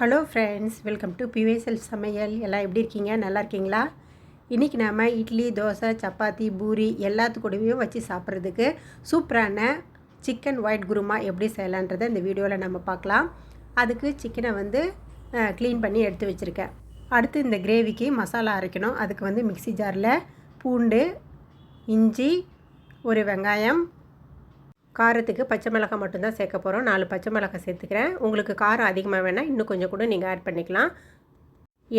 Hello friends welcome to பிவேசல் சமையல் எல்லாம் எப்படி இருக்கீங்க? நல்லா இருக்கீங்களா? இன்றைக்கி நாம் இட்லி தோசை சப்பாத்தி பூரி எல்லாத்துக்கூடவையும் வச்சு சாப்பிட்றதுக்கு சூப்பரான சிக்கன் ஒயிட் குருமா எப்படி செய்யலான்றதை இந்த வீடியோவில் நம்ம பார்க்கலாம். அதுக்கு சிக்கனை வந்து க்ளீன் பண்ணி எடுத்து வச்சுருக்கேன். அடுத்து இந்த கிரேவிக்கு மசாலா அரைக்கணும். அதுக்கு வந்து மிக்ஸி ஜாரில் பூண்டு இஞ்சி ஒரு வெங்காயம் காரத்துக்கு பச்சை மிளகாய் மட்டும்தான் சேர்க்க போகிறோம் நாலு பச்சை மிளகாய் சேர்த்துக்கிறேன். உங்களுக்கு காரம் அதிகமாக வேணால் இன்னும் கொஞ்சம் கூட நீங்கள் ஆட் பண்ணிக்கலாம்.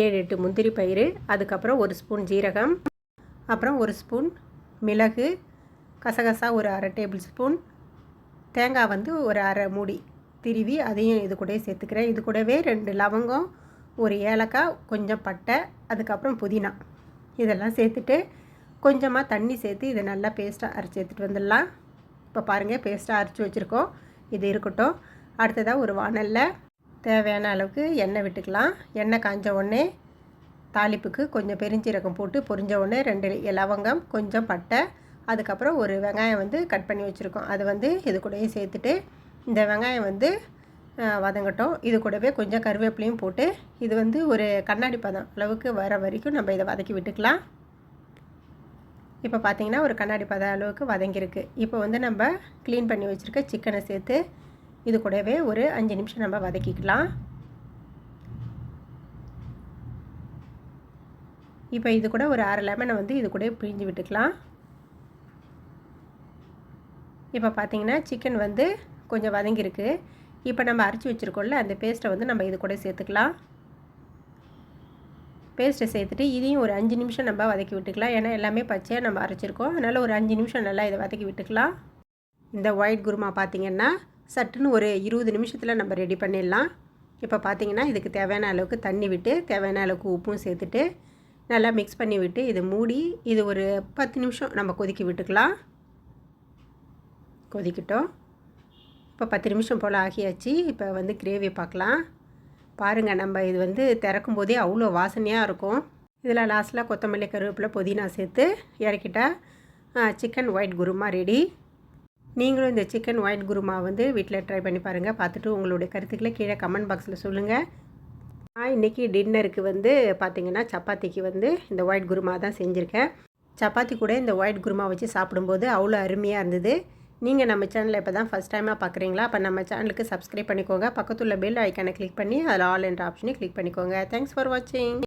ஏழு எட்டு முந்திரி பயிறு அதுக்கப்புறம் ஒரு ஸ்பூன் ஜீரகம் அப்புறம் ஒரு ஸ்பூன் மிளகு கசகசா ஒரு அரை டேபிள் ஸ்பூன் தேங்காய் வந்து ஒரு அரை மூடி திருவி அதையும் இது கூட சேர்த்துக்கிறேன். இது கூடவே ரெண்டு லவங்கம் ஒரு ஏலக்காய் கொஞ்சம் பட்டை அதுக்கப்புறம் புதினா. இதெல்லாம் சேர்த்துட்டு கொஞ்சமாக தண்ணி சேர்த்து இதை நல்லா பேஸ்ட்டாக அரைச்சி எடுத்துகிட்டு வந்துடலாம். இப்போ பாருங்கள் பேஸ்ட்டாக அரைச்சி வச்சுருக்கோம். இது இருக்கட்டும். அடுத்ததாக ஒரு வானலில் தேவையான அளவுக்கு எண்ணெய் விட்டுக்கலாம். எண்ணெய் காஞ்ச உடனே தாளிப்புக்கு கொஞ்சம் பெருஞ்சீரகம் போட்டு பொரிஞ்ச உடனே ரெண்டு லவங்கம் கொஞ்சம் பட்டை அதுக்கப்புறம் ஒரு வெங்காயம் வந்து கட் பண்ணி வச்சுருக்கோம். அது வந்து இது கூடயே சேர்த்துட்டு இந்த வெங்காயம் வந்து வதங்கட்டும். இது கூடவே கொஞ்சம் கருவேப்பிலையும் போட்டு இது வந்து ஒரு கண்ணாடி பதம் அளவுக்கு வர வரைக்கும் நம்ம இதை வதக்கி விட்டுக்கலாம். இப்போ பார்த்தீங்கன்னா ஒரு கண்ணாடி பத அளவுக்கு வதங்கியிருக்கு. இப்போ வந்து நம்ம க்ளீன் பண்ணி வச்சுருக்க சிக்கனை சேர்த்து இது கூடவே ஒரு அஞ்சு நிமிஷம் நம்ம வதக்கிக்கலாம். இப்போ இது கூட ஒரு அரை லெமனை வந்து இது கூட பிழிஞ்சு விட்டுக்கலாம். இப்போ பார்த்தீங்கன்னா சிக்கன் வந்து கொஞ்சம் வதங்கியிருக்கு. இப்போ நம்ம அரைச்சி வச்சுருக்கோம்ல அந்த பேஸ்ட்டை வந்து நம்ம இது கூட சேர்த்துக்கலாம். பேஸ்ட்டை சேர்த்துட்டு இதையும் ஒரு அஞ்சு நிமிஷம் நம்ம வதக்கி விட்டுக்கலாம். ஏன்னா எல்லாமே பச்சையாக நம்ம அரைச்சிருக்கோம். அதனால் ஒரு அஞ்சு நிமிஷம் நல்லா இதை வதக்கி விட்டுக்கலாம். இந்த ஒயிட் குருமா பார்த்திங்கன்னா சட்டுன்னு ஒரு இருபது நிமிஷத்தில் நம்ம ரெடி பண்ணிடலாம். இப்போ பார்த்திங்கன்னா இதுக்கு தேவையான அளவுக்கு தண்ணி விட்டு தேவையான அளவுக்கு உப்பும் சேர்த்துட்டு நல்லா மிக்ஸ் பண்ணி விட்டு இதை மூடி இது ஒரு பத்து நிமிஷம் நம்ம கொதிக்க விட்டுக்கலாம். கொதிக்கிட்டோம். இப்போ பத்து நிமிஷம் போல் ஆகியாச்சு. இப்போ வந்து கிரேவி பார்க்கலாம். பாருங்கள் நம்ம இது வந்து திறக்கும் போதே அவ்வளோ வாசனையாக இருக்கும். இதில் லாஸ்ட்டில் கொத்தமல்லி கருவேப்பிலை புதினா சேர்த்து இறக்கிட்டால் சிக்கன் ஒயிட் குருமா ரெடி நீங்களும் இந்த சிக்கன் ஒயிட் குருமா வந்து வீட்டில் ட்ரை பண்ணி பாருங்கள் பார்த்துட்டு உங்களுடைய கருத்துக்களை கீழே கமெண்ட் பாக்ஸில் சொல்லுங்கள் நான் இன்றைக்கி டின்னருக்கு வந்து பார்த்திங்கன்னா சப்பாத்திக்கு வந்து இந்த ஒயிட் குருமா தான் செஞ்சுருக்கேன். சப்பாத்தி கூட இந்த ஒயிட் குருமா வச்சு சாப்பிடும்போது அவ்வளோ அருமையாக இருந்தது. நீங்கள் நம்ம சேனலில் இப்போ தான் ஃபஸ்ட் டைமாக பார்க்குறீங்களா அப்போ நம்ம சேனலுக்கு சப்ஸ்கிரைப் பண்ணிக்கோங்க. பக்கத்துள்ள பெல் ஐக்கானை கிளிக் பண்ணி அதில் ஆல் என்ற ஆப்ஷனை கிளிக் பண்ணிக்கோங்க. தேங்க்ஸ் ஃபார் வாட்சிங்